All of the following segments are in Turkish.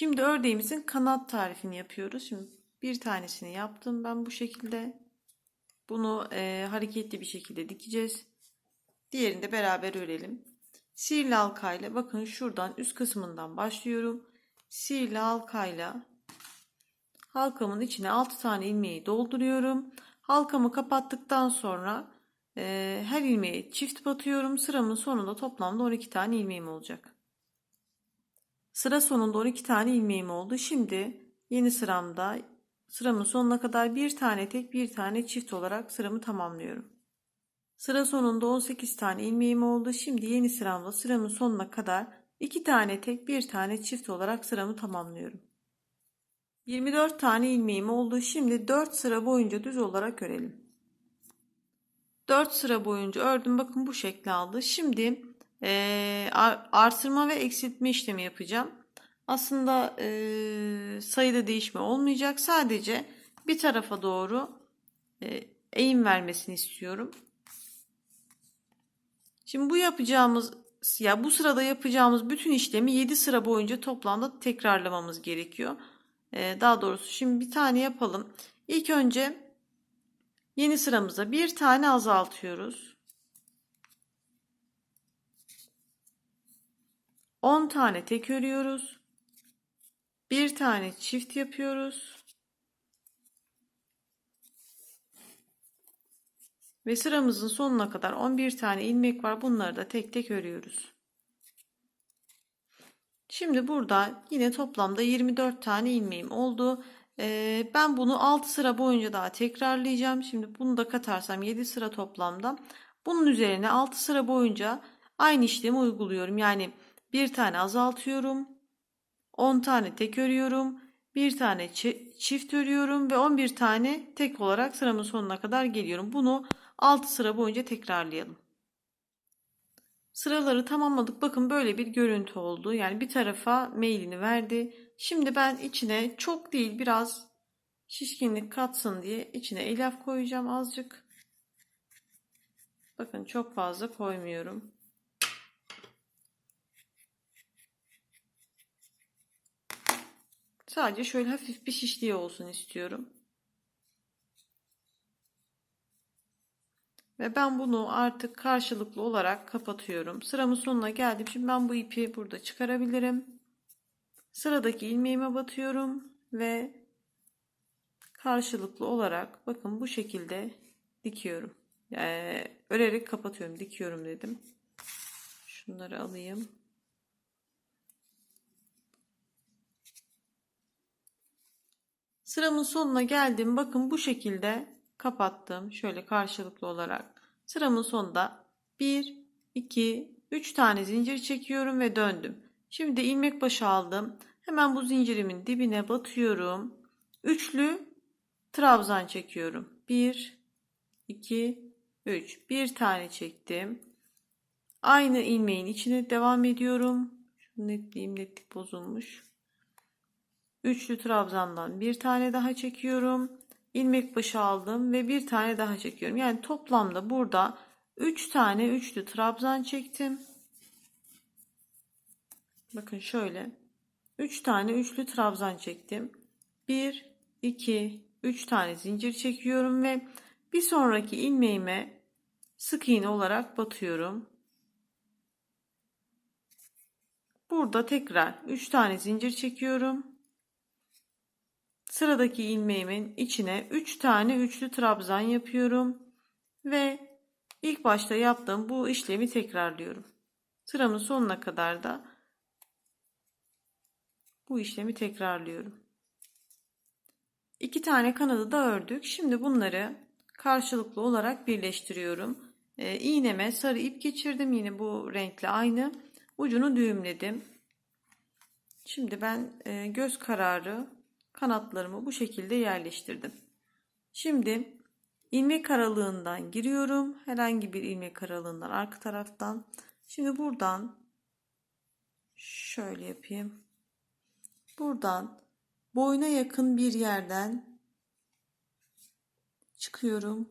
Şimdi ördeğimizin kanat tarifini yapıyoruz. Şimdi bir tanesini yaptım ben bu şekilde. Bunu e, hareketli bir şekilde dikeceğiz. Diğerini de beraber örelim. Sihirli halkayla bakın şuradan üst kısmından başlıyorum. Sihirli halkayla halkamın içine 6 tane ilmeği dolduruyorum. Halkamı kapattıktan sonra e, her ilmeğe çift batıyorum. Sıramın sonunda toplamda 12 tane ilmeğim olacak. Sıra sonunda 12 tane ilmeğim oldu. Şimdi yeni sıramda sıramın sonuna kadar bir tane tek bir tane çift olarak sıramı tamamlıyorum. Sıra sonunda 18 tane ilmeğim oldu. Şimdi yeni sıramda sıramın sonuna kadar 2 tane tek bir tane çift olarak sıramı tamamlıyorum. 24 tane ilmeğim oldu. Şimdi 4 sıra boyunca düz olarak örelim. 4 sıra boyunca ördüm. Bakın bu şekli aldı. Şimdi e, artırma ve eksiltme işlemi yapacağım. Aslında e, sayıda değişme olmayacak. Sadece bir tarafa doğru e, eğim vermesini istiyorum. Şimdi bu yapacağımız ya bu sırada yapacağımız bütün işlemi 7 sıra boyunca toplamda tekrarlamamız gerekiyor. Ee, daha doğrusu şimdi bir tane yapalım. İlk önce yeni sıramıza bir tane azaltıyoruz. 10 tane tek örüyoruz. Bir tane çift yapıyoruz. Ve sıramızın sonuna kadar 11 tane ilmek var. Bunları da tek tek örüyoruz. Şimdi burada yine toplamda 24 tane ilmeğim oldu. Ee, ben bunu 6 sıra boyunca daha tekrarlayacağım. Şimdi bunu da katarsam 7 sıra toplamda. Bunun üzerine 6 sıra boyunca aynı işlemi uyguluyorum. Yani bir tane azaltıyorum. 10 tane tek örüyorum. Bir tane çift örüyorum ve 11 tane tek olarak sıramın sonuna kadar geliyorum. Bunu 6 sıra boyunca tekrarlayalım. Sıraları tamamladık. Bakın böyle bir görüntü oldu. Yani bir tarafa mailini verdi. Şimdi ben içine çok değil biraz şişkinlik katsın diye içine elyaf koyacağım azıcık. Bakın çok fazla koymuyorum. Sadece şöyle hafif bir şişliği olsun istiyorum. Ve ben bunu artık karşılıklı olarak kapatıyorum. Sıramın sonuna geldim. Şimdi ben bu ipi burada çıkarabilirim. Sıradaki ilmeğime batıyorum ve karşılıklı olarak bakın bu şekilde dikiyorum. Yani örerek kapatıyorum. Dikiyorum dedim. Şunları alayım. Sıramın sonuna geldim. Bakın bu şekilde kapattım. Şöyle karşılıklı olarak. Sıramın sonunda 1, 2, 3 tane zincir çekiyorum ve döndüm. Şimdi ilmek başı aldım. Hemen bu zincirimin dibine batıyorum. Üçlü trabzan çekiyorum. 1, 2, 3. Bir tane çektim. Aynı ilmeğin içine devam ediyorum. Şu netliğim netlik bozulmuş. Üçlü trabzandan bir tane daha çekiyorum ilmek başı aldım ve bir tane daha çekiyorum. Yani toplamda burada 3 tane üçlü trabzan çektim. Bakın şöyle 3 tane üçlü trabzan çektim. 1 2 3 tane zincir çekiyorum ve bir sonraki ilmeğime sık iğne olarak batıyorum. Burada tekrar 3 tane zincir çekiyorum. Sıradaki ilmeğimin içine 3 tane üçlü trabzan yapıyorum ve ilk başta yaptığım bu işlemi tekrarlıyorum. Sıramın sonuna kadar da bu işlemi tekrarlıyorum. İki tane kanadı da ördük. Şimdi bunları karşılıklı olarak birleştiriyorum. Ee, iğneme sarı ip geçirdim. Yine bu renkle aynı. Ucunu düğümledim. Şimdi ben e, göz kararı kanatlarımı bu şekilde yerleştirdim. Şimdi ilmek aralığından giriyorum. Herhangi bir ilmek aralığından arka taraftan. Şimdi buradan şöyle yapayım. Buradan boyuna yakın bir yerden çıkıyorum.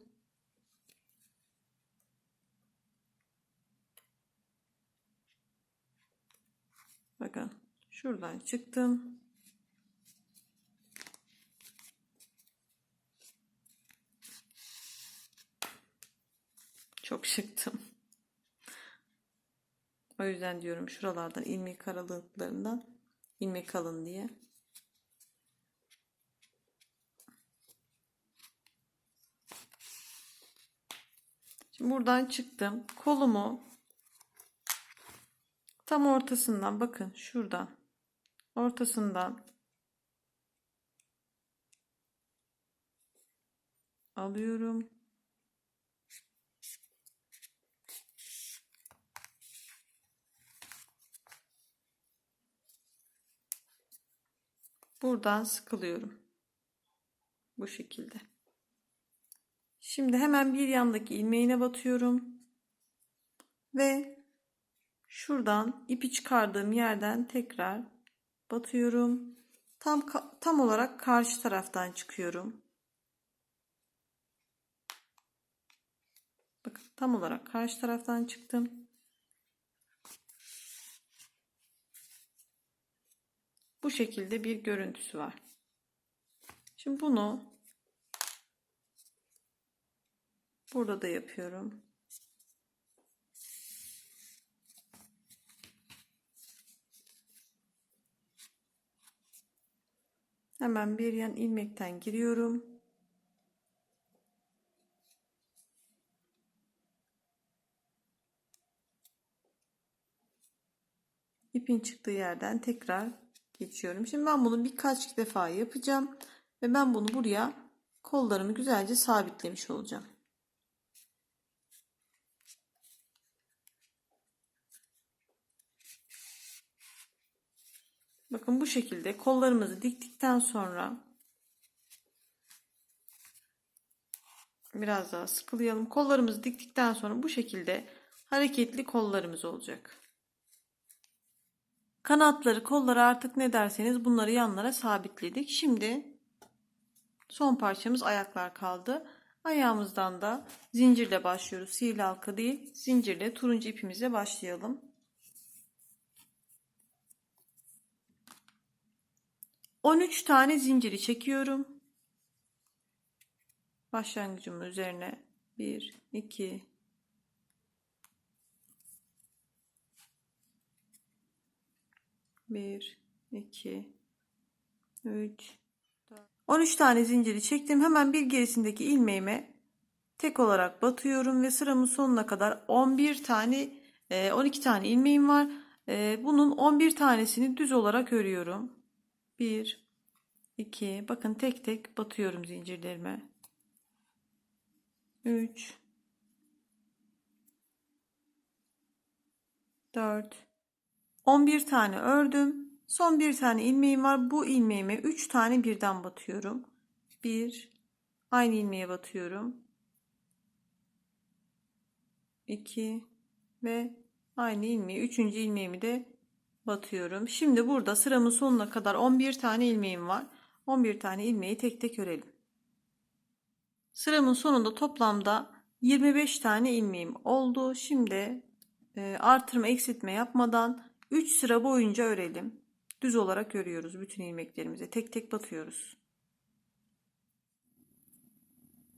Bakın şuradan çıktım. Çok şıktım. O yüzden diyorum şuralardan ilmek aralıklarından ilmek alın diye. Şimdi buradan çıktım. Kolumu tam ortasından bakın şuradan ortasından alıyorum. Buradan sıkılıyorum. Bu şekilde. Şimdi hemen bir yandaki ilmeğine batıyorum. Ve şuradan ipi çıkardığım yerden tekrar batıyorum. Tam tam olarak karşı taraftan çıkıyorum. Bakın tam olarak karşı taraftan çıktım. Bu şekilde bir görüntüsü var. Şimdi bunu burada da yapıyorum. Hemen bir yan ilmekten giriyorum. İpin çıktığı yerden tekrar geçiyorum. Şimdi ben bunu birkaç defa yapacağım ve ben bunu buraya kollarımı güzelce sabitlemiş olacağım. Bakın bu şekilde kollarımızı diktikten sonra biraz daha sıkılayalım. Kollarımızı diktikten sonra bu şekilde hareketli kollarımız olacak. Kanatları, kolları artık ne derseniz bunları yanlara sabitledik. Şimdi son parçamız ayaklar kaldı. Ayağımızdan da zincirle başlıyoruz. Sihirli halka değil, zincirle turuncu ipimizle başlayalım. 13 tane zinciri çekiyorum. Başlangıcımın üzerine 1, 2, 1, 2, 3, 4. 13 tane zinciri çektim. Hemen bir gerisindeki ilmeğime tek olarak batıyorum ve sıramın sonuna kadar 11 tane 12 tane ilmeğim var. Bunun 11 tanesini düz olarak örüyorum. 1 2 bakın tek tek batıyorum zincirlerime. 3 4 11 tane ördüm. Son bir tane ilmeğim var. Bu ilmeğime 3 tane birden batıyorum. 1 aynı ilmeğe batıyorum. 2 ve aynı ilmeği 3. ilmeğimi de batıyorum. Şimdi burada sıramın sonuna kadar 11 tane ilmeğim var. 11 tane ilmeği tek tek örelim. Sıramın sonunda toplamda 25 tane ilmeğim oldu. Şimdi e, artırma eksiltme yapmadan 3 sıra boyunca örelim. Düz olarak örüyoruz bütün ilmeklerimize. Tek tek batıyoruz.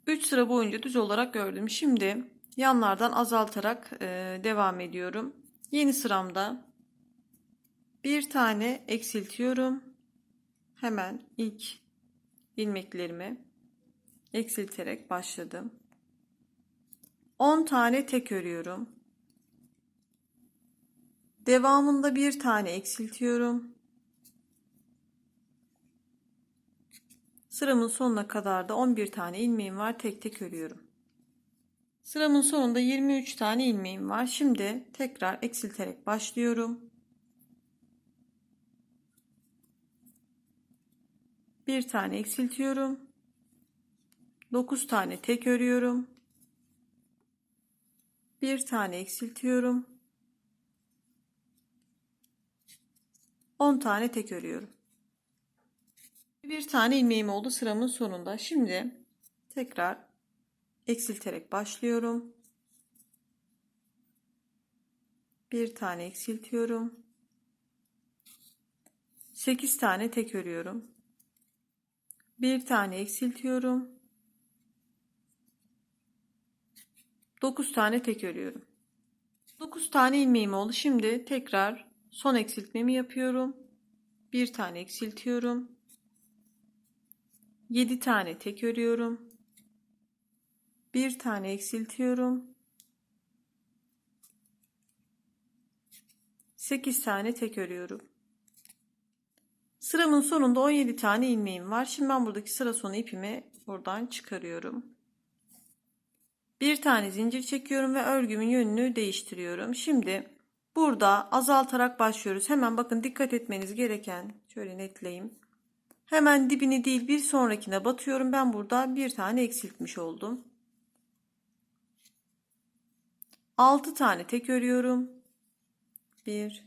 3 sıra boyunca düz olarak ördüm. Şimdi yanlardan azaltarak e, devam ediyorum. Yeni sıramda bir tane eksiltiyorum. Hemen ilk ilmeklerimi eksilterek başladım. 10 tane tek örüyorum. Devamında bir tane eksiltiyorum. Sıramın sonuna kadar da 11 tane ilmeğim var. Tek tek örüyorum. Sıramın sonunda 23 tane ilmeğim var. Şimdi tekrar eksilterek başlıyorum. Bir tane eksiltiyorum. 9 tane tek örüyorum. Bir tane eksiltiyorum. 10 tane tek örüyorum. Bir tane ilmeğim oldu sıramın sonunda. Şimdi tekrar eksilterek başlıyorum. Bir tane eksiltiyorum. 8 tane tek örüyorum. Bir tane eksiltiyorum. 9 tane tek örüyorum. 9 tane ilmeğim oldu. Şimdi tekrar son eksiltmemi yapıyorum. Bir tane eksiltiyorum. 7 tane tek örüyorum. Bir tane eksiltiyorum. 8 tane tek örüyorum. Sıramın sonunda 17 tane ilmeğim var. Şimdi ben buradaki sıra sonu ipimi buradan çıkarıyorum. Bir tane zincir çekiyorum ve örgümün yönünü değiştiriyorum. Şimdi burada azaltarak başlıyoruz. Hemen bakın dikkat etmeniz gereken şöyle netleyeyim. Hemen dibini değil bir sonrakine batıyorum. Ben burada bir tane eksiltmiş oldum. 6 tane tek örüyorum. 1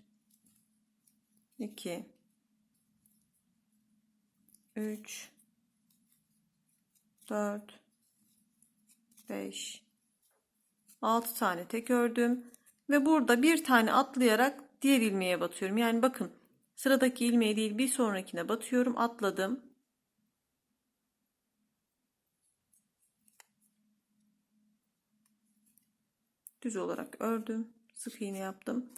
2 3 4 5 6 tane tek ördüm ve burada bir tane atlayarak diğer ilmeğe batıyorum. Yani bakın sıradaki ilmeğe değil bir sonrakine batıyorum, atladım. Düz olarak ördüm. Sık iğne yaptım.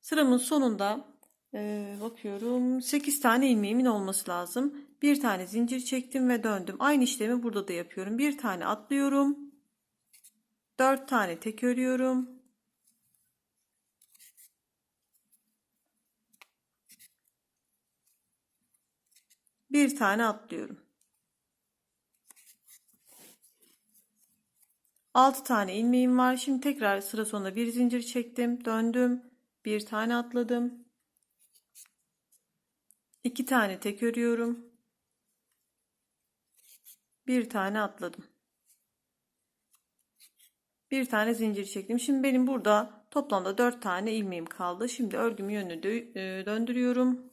Sıramın sonunda e, bakıyorum 8 tane ilmeğimin olması lazım. Bir tane zincir çektim ve döndüm. Aynı işlemi burada da yapıyorum. Bir tane atlıyorum. 4 tane tek örüyorum. Bir tane atlıyorum. 6 tane ilmeğim var. Şimdi tekrar sıra sonunda bir zincir çektim. Döndüm. Bir tane atladım. 2 tane tek örüyorum. Bir tane atladım. Bir tane zincir çektim. Şimdi benim burada toplamda 4 tane ilmeğim kaldı. Şimdi örgümü yönünü e, döndürüyorum.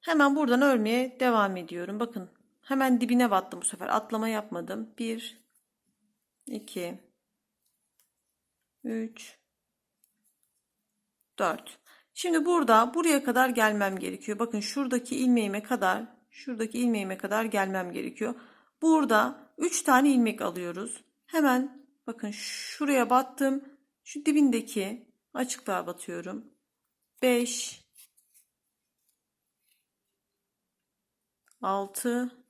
Hemen buradan örmeye devam ediyorum. Bakın hemen dibine battım bu sefer. Atlama yapmadım. 1 2 3 4 Şimdi burada buraya kadar gelmem gerekiyor. Bakın şuradaki ilmeğime kadar, şuradaki ilmeğime kadar gelmem gerekiyor. Burada 3 tane ilmek alıyoruz. Hemen bakın şuraya battım. Şu dibindeki açıklığa batıyorum. 5 6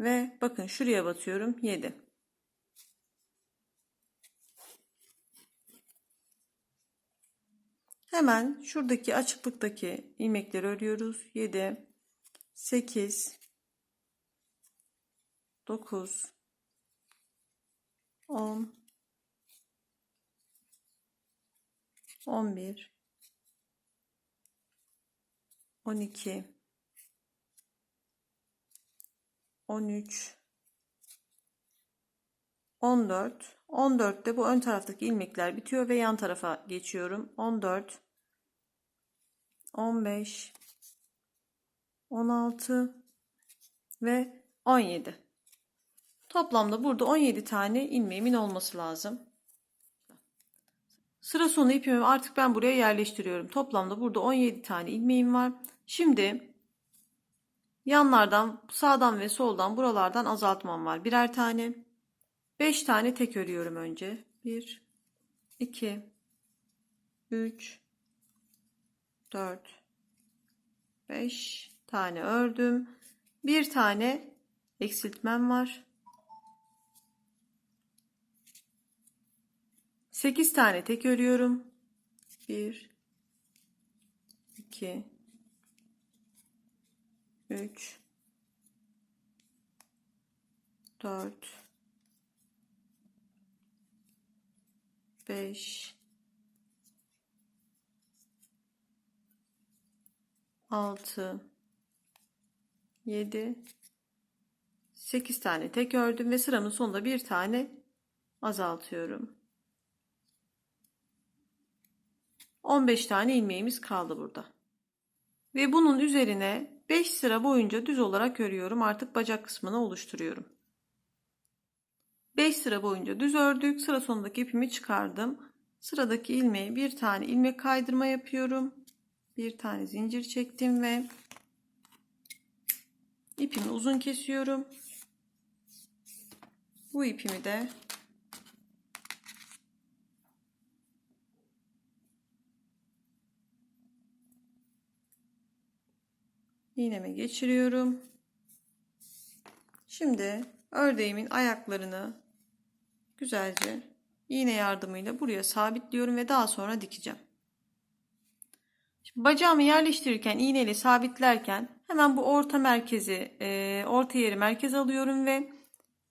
ve bakın şuraya batıyorum 7. Hemen şuradaki açıklıktaki ilmekleri örüyoruz. 7 8 9 10 11 12 13 14 14'te bu ön taraftaki ilmekler bitiyor ve yan tarafa geçiyorum. 14 15 16 ve 17. Toplamda burada 17 tane ilmeğimin olması lazım. Sıra sonu ipimi artık ben buraya yerleştiriyorum. Toplamda burada 17 tane ilmeğim var. Şimdi yanlardan sağdan ve soldan buralardan azaltmam var. Birer tane. 5 tane tek örüyorum önce. 1 2 3 4 5 tane ördüm. Bir tane eksiltmem var. 8 tane tek örüyorum. 1 2 3 4 5 6 7 8 tane tek ördüm ve sıramın sonunda bir tane azaltıyorum. 15 tane ilmeğimiz kaldı burada. Ve bunun üzerine 5 sıra boyunca düz olarak örüyorum. Artık bacak kısmını oluşturuyorum. 5 sıra boyunca düz ördük. Sıra sonundaki ipimi çıkardım. Sıradaki ilmeği bir tane ilmek kaydırma yapıyorum. Bir tane zincir çektim ve ipimi uzun kesiyorum. Bu ipimi de iğneme geçiriyorum. Şimdi ördeğimin ayaklarını güzelce iğne yardımıyla buraya sabitliyorum ve daha sonra dikeceğim. Şimdi bacağımı yerleştirirken iğneyle sabitlerken hemen bu orta merkezi, e, orta yeri merkez alıyorum ve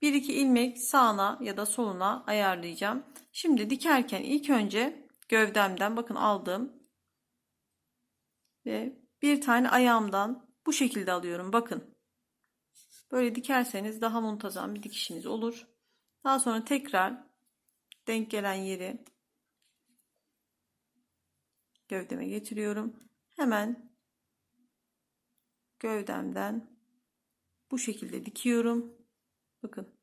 bir iki ilmek sağına ya da soluna ayarlayacağım. Şimdi dikerken ilk önce gövdemden bakın aldım ve bir tane ayağımdan bu şekilde alıyorum. Bakın. Böyle dikerseniz daha muntazam bir dikişiniz olur. Daha sonra tekrar denk gelen yeri gövdeme getiriyorum. Hemen gövdemden bu şekilde dikiyorum. Bakın.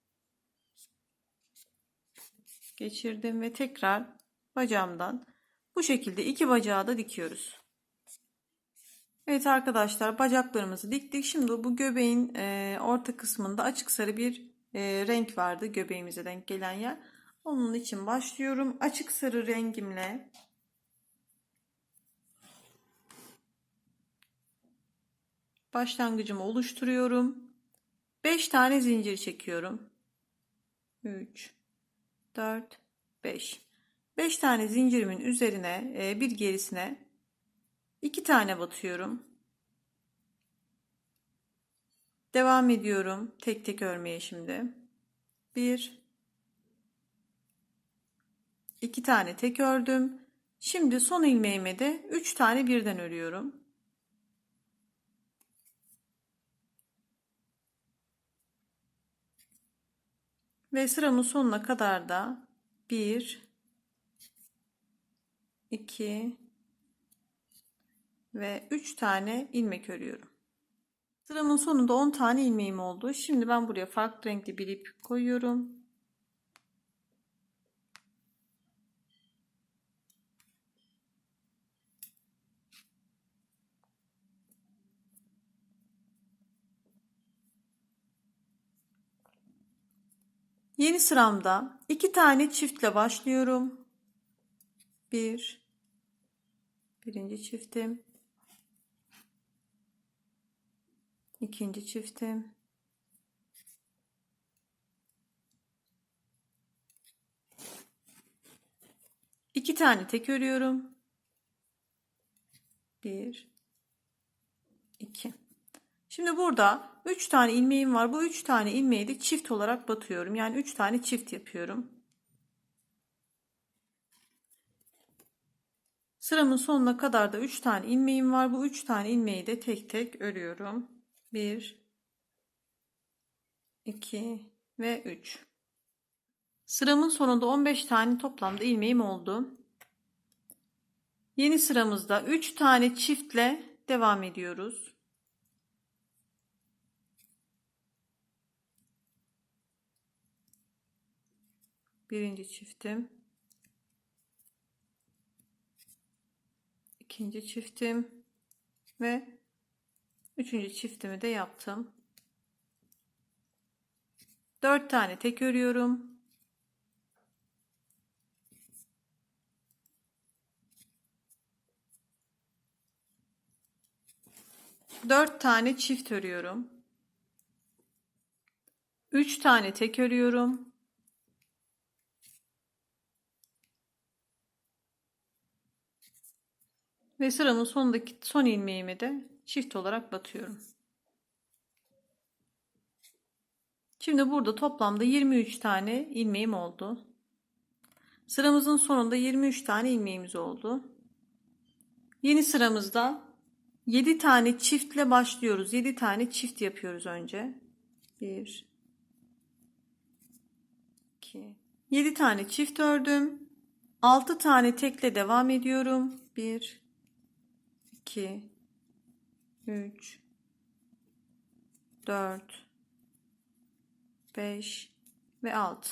Geçirdim ve tekrar bacağımdan bu şekilde iki bacağı da dikiyoruz. Evet arkadaşlar bacaklarımızı diktik. Şimdi bu göbeğin e, orta kısmında açık sarı bir e, renk vardı göbeğimize denk gelen yer. Onun için başlıyorum. Açık sarı rengimle başlangıcımı oluşturuyorum. 5 tane zincir çekiyorum. 3 4 5 5 tane zincirimin üzerine e, bir gerisine 2 tane batıyorum. Devam ediyorum tek tek örmeye şimdi. 1 2 tane tek ördüm. Şimdi son ilmeğime de 3 tane birden örüyorum. Ve sıramın sonuna kadar da 1 2 ve 3 tane ilmek örüyorum. Sıramın sonunda 10 tane ilmeğim oldu. Şimdi ben buraya farklı renkli bir ip koyuyorum. Yeni sıramda iki tane çiftle başlıyorum. Bir, birinci çiftim, ikinci çiftim, iki tane tek örüyorum. Bir, iki. Şimdi burada 3 tane ilmeğim var. Bu 3 tane ilmeği de çift olarak batıyorum. Yani 3 tane çift yapıyorum. Sıramın sonuna kadar da 3 tane ilmeğim var. Bu 3 tane ilmeği de tek tek örüyorum. 1 2 ve 3. Sıramın sonunda 15 tane toplamda ilmeğim oldu. Yeni sıramızda 3 tane çiftle devam ediyoruz. birinci çiftim ikinci çiftim ve üçüncü çiftimi de yaptım. Dört tane tek örüyorum. Dört tane çift örüyorum. Üç tane tek örüyorum. Ve sıramın sonundaki son ilmeğimi de çift olarak batıyorum. Şimdi burada toplamda 23 tane ilmeğim oldu. Sıramızın sonunda 23 tane ilmeğimiz oldu. Yeni sıramızda 7 tane çiftle başlıyoruz. 7 tane çift yapıyoruz önce. 1 2 7 tane çift ördüm. 6 tane tekle devam ediyorum. 1 2 3 4 5 ve 6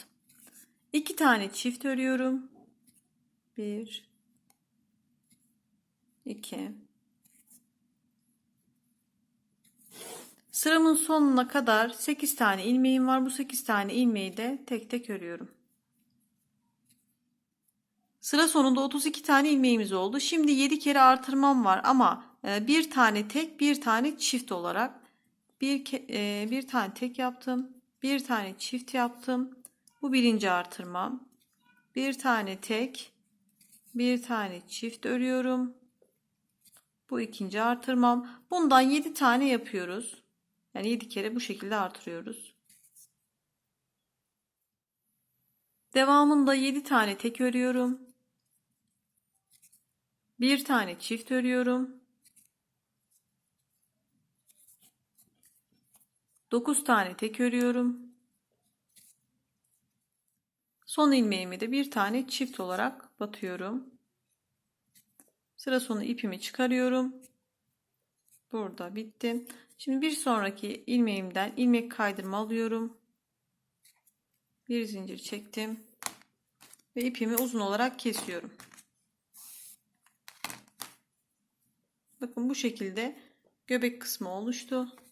2 tane çift örüyorum. 1 2 Sıramın sonuna kadar 8 tane ilmeğim var. Bu 8 tane ilmeği de tek tek örüyorum. Sıra sonunda 32 tane ilmeğimiz oldu. Şimdi 7 kere artırmam var ama bir tane tek bir tane çift olarak bir, e, bir tane tek yaptım. Bir tane çift yaptım. Bu birinci artırmam. Bir tane tek bir tane çift örüyorum. Bu ikinci artırmam. Bundan 7 tane yapıyoruz. Yani 7 kere bu şekilde artırıyoruz. Devamında 7 tane tek örüyorum. Bir tane çift örüyorum. 9 tane tek örüyorum. Son ilmeğimi de bir tane çift olarak batıyorum. Sıra sonu ipimi çıkarıyorum. Burada bitti. Şimdi bir sonraki ilmeğimden ilmek kaydırma alıyorum. Bir zincir çektim. Ve ipimi uzun olarak kesiyorum. Bakın bu şekilde göbek kısmı oluştu.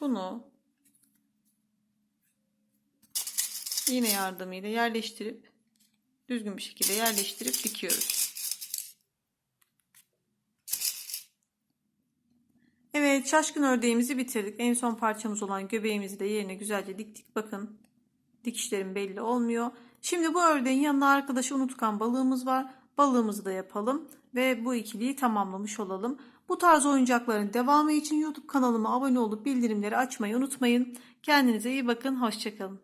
Bunu iğne yardımıyla yerleştirip düzgün bir şekilde yerleştirip dikiyoruz. Evet şaşkın ördeğimizi bitirdik. En son parçamız olan göbeğimizi de yerine güzelce diktik. Bakın dikişlerim belli olmuyor. Şimdi bu ördeğin yanına arkadaşı unutkan balığımız var. Balığımızı da yapalım ve bu ikiliyi tamamlamış olalım. Bu tarz oyuncakların devamı için YouTube kanalıma abone olup bildirimleri açmayı unutmayın. Kendinize iyi bakın. Hoşçakalın.